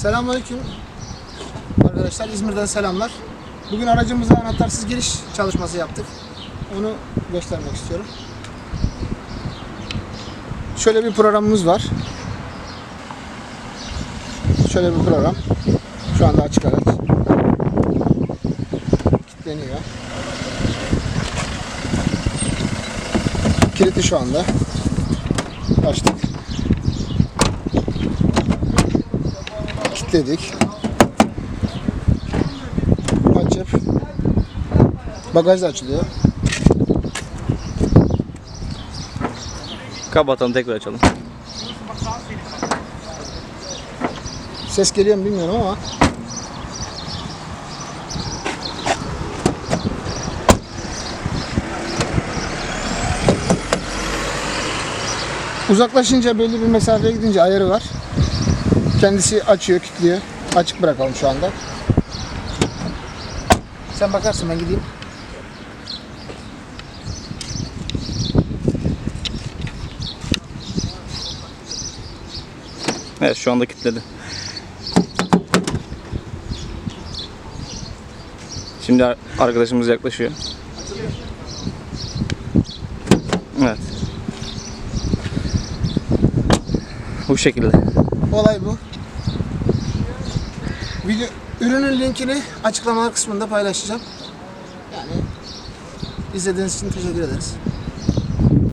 Selamünaleyküm. Arkadaşlar İzmir'den selamlar. Bugün aracımıza anahtarsız giriş çalışması yaptık. Onu göstermek istiyorum. Şöyle bir programımız var. Şöyle bir program. Şu anda açık araç. Kilitleniyor. Kilitli şu anda. Açtık. Kilitledik. Açıp bagaj da açılıyor. Kapatalım tekrar açalım. Ses geliyor mu bilmiyorum ama Uzaklaşınca belli bir mesafeye gidince ayarı var. Kendisi açıyor, kilitliyor. Açık bırakalım şu anda. Sen bakarsın ben gideyim. Evet şu anda kilitledi. Şimdi ar- arkadaşımız yaklaşıyor. Evet. Bu şekilde. Olay bu. Video, ürünün linkini açıklamalar kısmında paylaşacağım. Yani izlediğiniz için teşekkür ederiz.